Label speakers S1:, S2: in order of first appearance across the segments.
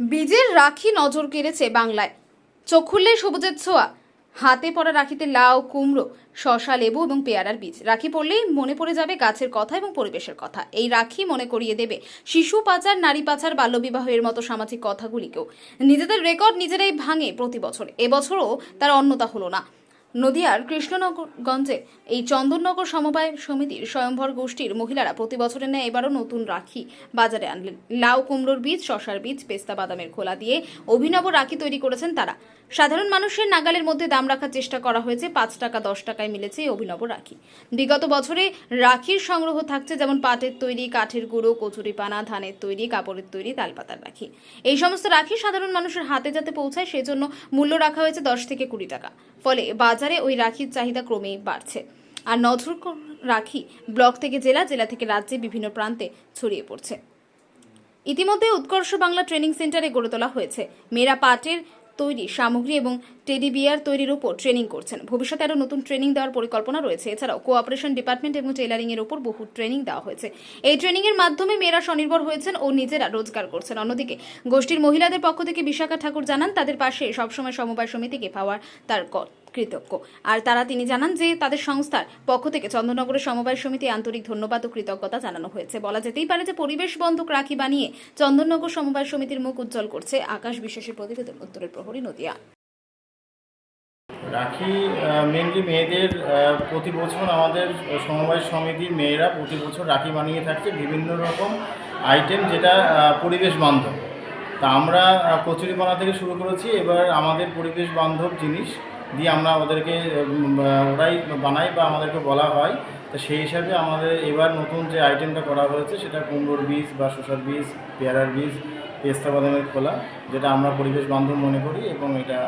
S1: বীজের রাখি নজর কেড়েছে বাংলায়। চোখ খুললেই সবুজের ছোঁয়া। হাতে পড়া রাখিতে লাউ, কুমড়ো শশা লেবু এবং পেয়ারার বীজ। রাখি পড়লেই মনে পড়ে যাবে গাছের কথা এবং পরিবেশের কথা। এই রাখি মনে করিয়ে দেবে শিশু পাচার, নারী পাচার বাল্যবিবাহের মতো সামাজিক কথাগুলিকেও। নিজেদের রেকর্ড নিজেরাই ভাঙে প্রতি বছর। এবছরও তার অন্যতা হলো না। নদিয়ার কৃষ্ণনগরগঞ্জে এই চন্দননগর সমবায় সমিতির স্বয়ংভর গোষ্ঠীর মহিলারা প্রতি বছরের ন্যায় এবারও নতুন রাখি বাজারে আনলেন। লাউ, কুমড়োর বীজ, শশার বীজ, পেস্তা, বাদামের খোলা দিয়ে অভিনব রাখি তৈরি করেছেন তারা। সাধারণ মানুষের নাগালের মধ্যে দাম রাখার চেষ্টা করা হয়েছে, পাঁচ টাকা, দশ টাকায় মিলেছে এই অভিনব রাখি। বিগত বছরে রাখির সংগ্রহ থাকছে যেমন পাটের তৈরি, কাঠের গুঁড়ো, কচুরি পানা, ধানের তৈরি, কাপড়ের তৈরি, তালপাতার রাখি। এই সমস্ত রাখি সাধারণ মানুষের হাতে যাতে পৌঁছায়, সেজন্য মূল্য রাখা হয়েছে দশ থেকে কুড়ি টাকা। ফলে বাজারে ওই রাখির চাহিদা ক্রমেই বাড়ছে। আর নজর রাখি ব্লক থেকে জেলা জেলা থেকে রাজ্যে বিভিন্ন প্রান্তে ছড়িয়ে পড়ছে। ইতিমধ্যে উৎকর্ষ বাংলা ট্রেনিং সেন্টারে গড়ে তোলা হয়েছে। মেয়েরা পাটের তৈরি সামগ্রী এবং টেডি বিয়ার তৈরির উপর ট্রেনিং করছেন। ভবিষ্যতে আরও নতুন ট্রেনিং দেওয়ার পরিকল্পনা রয়েছে। এছাড়াও কোঅপারেশন ডিপার্টমেন্ট এবং টেলারিং এর উপর বহু ট্রেনিং দেওয়া হয়েছে। এই ট্রেনিং এর মাধ্যমে মেয়েরা স্বনির্ভর হয়েছেন ও নিজেরা রোজগার করছেন। অন্যদিকে, গোষ্ঠীর মহিলাদের পক্ষ থেকে বিশাখা ঠাকুর জানান, তাদের পাশে সবসময় সমবায় সমিতিকে পাওয়ার তার ক- কৃতজ্ঞ। আর তারা তিনি জানান যে তাদের সংস্থার পক্ষ থেকে চন্দননগরের সমবায় সমিতি আন্তরিক ধন্যবাদ ও কৃতজ্ঞতা জানানো হয়েছে। বলা যেতেই পারে যে পরিবেশ বন্ধক রাখি বানিয়ে চন্দননগর সমবায় সমিতির মুখ উজ্জ্বল করছে আকাশ বিশ্বাসের প্রতিবেদন, উত্তরের প্রহরী নদিয়া।
S2: রাখি মেনলি মেয়েদের প্রতি বছর আমাদের সমবায় সমিতির মেয়েরা প্রতি বছর রাখি বানিয়ে থাকছে বিভিন্ন রকম আইটেম যেটা পরিবেশ বান্ধব। তা আমরা কচুরিপানা থেকে শুরু করেছি, এবার আমাদের পরিবেশ বান্ধব জিনিস দিয়ে আমরা ওদেরকে ওরাই বানাই বা আমাদেরকে বলা হয়। তো সেই হিসাবে আমাদের এবার নতুন যে আইটেমটা করা হয়েছে সেটা কুমড়োর বীজ বা শসার বীজ পেয়ারার বীজ পেস্তা বাদামের খোলা যেটা আমরা পরিবেশ বান্ধব মনে করি এবং এটা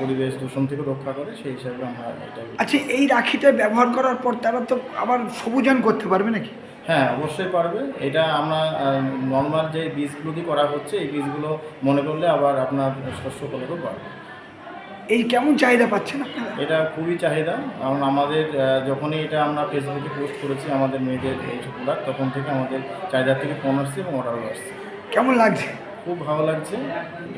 S2: পরিবেশ দূষণ থেকে রক্ষা করে সেই হিসাবে আমরা এটা
S3: আচ্ছা এই রাখিটা ব্যবহার করার পর তারা তো আবার সবুজায়ন করতে পারবে নাকি?
S2: হ্যাঁ অবশ্যই পারবে। এটা আমরা নর্মাল যে বীজগুলো দিয়ে করা হচ্ছে এই বীজগুলো মনে করলে আবার আপনার শস্য ফলকও বাড়বে।
S3: এই কেমন চাহিদা পাচ্ছেন আপনারা?
S2: এটা খুবই চাহিদা। কারণ আমাদের যখনই এটা আমরা ফেসবুকে পোস্ট করেছি আমাদের মেয়েদের এই প্রোডাক্ট তখন থেকে আমাদের চাহিদার থেকে ফোন আসছে এবং অর্ডারও আসছে।
S3: কেমন লাগছে?
S2: খুব ভালো লাগছে।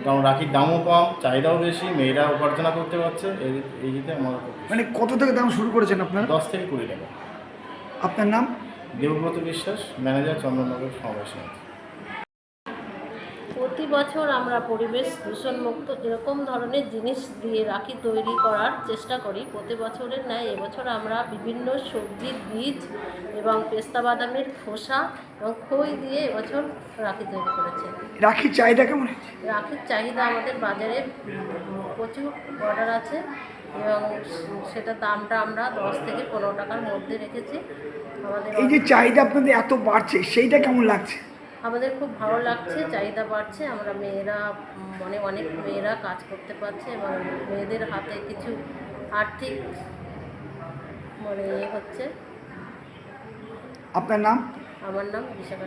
S2: কারণ রাখির দামও কম চাহিদাও বেশি মেয়েরা উপার্জনা করতে পারছে। এই এই দিকে আমার
S3: মানে কত থেকে দাম শুরু করেছেন আপনারা?
S2: দশ থেকে কুড়ি টাকা।
S3: আপনার নাম?
S2: দেবব্রত বিশ্বাস ম্যানেজার চন্দননগর সমাবেশ
S4: প্রতি বছর আমরা পরিবেশ দূষণমুক্ত এরকম ধরনের জিনিস দিয়ে রাখি তৈরি করার চেষ্টা করি। প্রতি বছরের ন্যায় এবছর আমরা বিভিন্ন সবজির বীজ এবং পেস্তা বাদামের খোসা এবং খই দিয়ে এবছর রাখি তৈরি করেছি।
S3: রাখির চাহিদা কেমন
S4: রাখির চাহিদা আমাদের বাজারে প্রচুর অর্ডার আছে এবং সেটা দামটা আমরা দশ থেকে পনেরো টাকার মধ্যে রেখেছি। আমাদের
S3: এই যে চাহিদা আপনাদের এত বাড়ছে সেইটা কেমন লাগছে?
S4: আমাদের খুব ভালো লাগছে চাহিদা বাড়ছে আমরা মেয়েরা মানে অনেক মেয়েরা কাজ করতে পারছে এবং মেয়েদের হাতে কিছু আর্থিক মানে ইয়ে হচ্ছে।
S3: আপনার নাম?
S4: আমার নাম বিশাখা